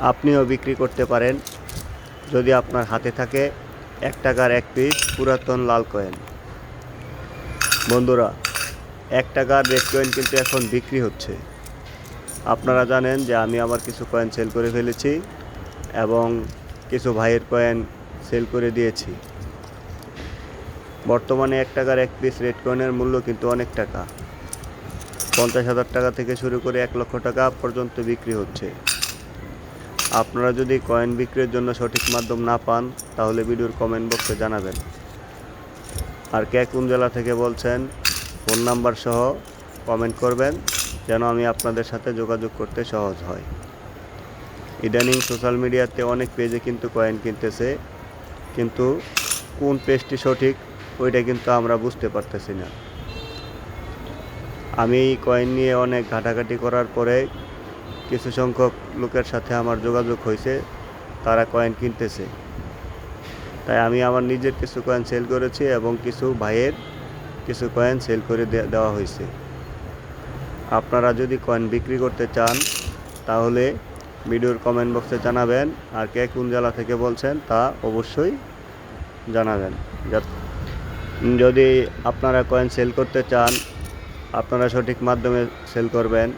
আপনিও বিক্রি করতে পারেন যদি আপনার হাতে থাকে এক টাকার এক পিস পুরাতন লাল কয়েন বন্ধুরা, এক টাকার রেড কয়েন কিন্তু এখন বিক্রি হচ্ছে। আপনারা জানেন যে আমি আমার কিছু কয়েন সেল করে ফেলেছি এবং কিছু ভাইয়ের কয়েন সেল করে দিয়েছি। বর্তমানে এক টাকার এক পিস রেড কয়েনের মূল্য কিন্তু অনেক টাকা। পঞ্চাশ হাজার টাকা থেকে শুরু করে এক লক্ষ টাকা পর্যন্ত বিক্রি হচ্ছে। আপনারা যদি কয়েন বিক্রির জন্য সঠিক মাধ্যম না পান, তাহলে ভিডিওর কমেন্ট বক্সে জানাবেন। আর কে কোন জেলা থেকে বলছেন, ফোন নাম্বার সহ কমেন্ট করবেন, যেন আমি আপনাদের সাথে যোগাযোগ করতে সহজ হয়। ইদানিং সোশ্যাল মিডিয়াতে অনেক পেজে কিন্তু কয়েন কিনতেছে, কিন্তু কোন পেজটি সঠিক, ওইটা কিন্তু আমরা বুঝতে পারতেছি না। আমি কয়েন নিয়ে অনেক ঘাটাঘাটি করার পরে কিছু সংখ্যক লোকের সাথে আমার যোগাযোগ হয়েছে, তারা কয়েন কিনতেছে। তাই আমি আমার নিজের কিছু কয়েন সেল করেছি এবং কিছু ভাইয়ের কিছু কয়েন সেল করে দেওয়া হয়েছে। আপনারা যদি কয়েন বিক্রি করতে চান, তাহলে ভিডিওর কমেন্ট বক্সে জানাবেন, আর কে কোন জেলা থেকে বলছেন তা অবশ্যই জানাবেন। যদি আপনারা কয়েন সেল করতে চান, আপনারা সঠিক মাধ্যমে সেল করবেন।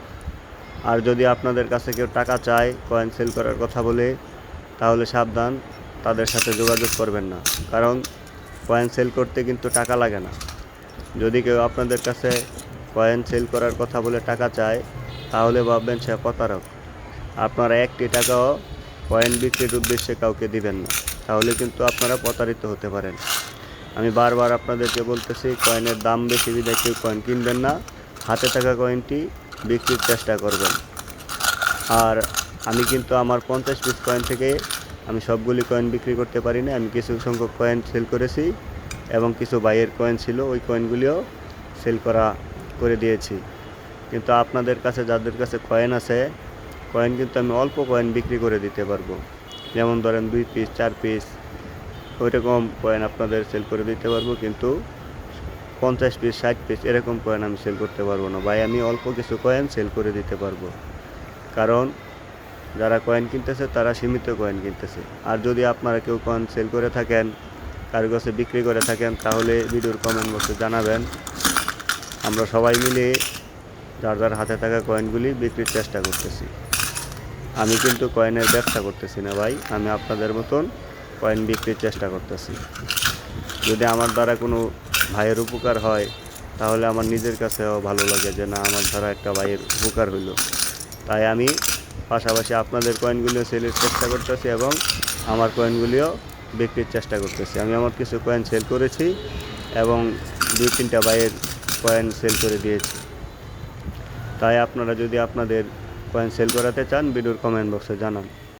আর যদি আপনাদের কাছে কেউ টাকা চায় কয়েন সেল করার কথা বলে, তাহলে সাবধান, তাদের সাথে যোগাযোগ করবেন না। কারণ কয়েন সেল করতে কিন্তু টাকা লাগে না। যদি কেউ আপনাদের কাছে কয়েন সেল করার কথা বলে টাকা চায়, তাহলে ভাববেন সে প্রতারক। আপনারা একটি টাকাও কয়েন বিক্রির উদ্দেশ্যে কাউকে দিবেন না। তাহলে কিন্তু আপনারা প্রতারিত হতে পারেন। আমি বারবার আপনাদেরকে বলতেছি কয়েনের দাম বেশি বিধায় কেউ কয়েন কিনবেন না। হাতে থাকা কয়েনটি বিক্রির চেষ্টা করবেন। আর আমি কিন্তু আমার পঞ্চাশ পিস কয়েন থেকে আমি সবগুলি কয়েন বিক্রি করতে পারি না আমি কিছু সংখ্যক কয়েন সেল করেছি এবং কিছু বাইয়ের কয়েন ছিল, ওই কয়েনগুলিও সেল করা করে দিয়েছি। কিন্তু আপনাদের কাছে, যাদের কাছে কয়েন আছে কয়েন কিন্তু আমি অল্প কয়েন বিক্রি করে দিতে পারব। যেমন ধরেন দুই পিস চার পিস ওই রকম কয়েন আপনাদের সেল করে দিতে পারব। কিন্তু পঞ্চাশ পিস ষাট পিস এরকম কয়েন আমি সেল করতে পারব না। ভাই, আমি অল্প কিছু কয়েন সেল করে দিতে পারব। কারণ যারা কয়েন কিনতেছে, তারা সীমিত কয়েন কিনতেছে। আর যদি আপনারা কেউ কয়েন সেল করে থাকেন, কারও কাছে বিক্রি করে থাকেন, তাহলে ভিডিওর কমেন্ট বক্সে জানাবেন। আমরা সবাই মিলে যার যার হাতে থাকা কয়েনগুলি বিক্রির চেষ্টা করতেছি। আমি কিন্তু কয়েনের ব্যবসা করতেছি না, ভাই। আমি আপনাদের মতন কয়েন বিক্রির চেষ্টা করতেছি। যদি আমার দ্বারা কোনো ভাইয়ের উপকার হয়, তাহলে আমার নিজের কাছেও ভালো লাগে যে না, আমার দ্বারা একটা ভাইয়ের উপকার হইল। তাই আমি পাশাপাশি আপনাদের কয়েনগুলিও সেলের চেষ্টা করতেছি এবং আমার কয়েনগুলিও বিক্রির চেষ্টা করতেছি। আমি আমার কিছু কয়েন সেল করেছি এবং দুই তিনটা ভাইয়ের কয়েন সেল করে দিয়েছি। তাই আপনারা যদি আপনাদের কয়েন সেল করাতে চান, ভিডিওর কমেন্ট বক্সে জানান।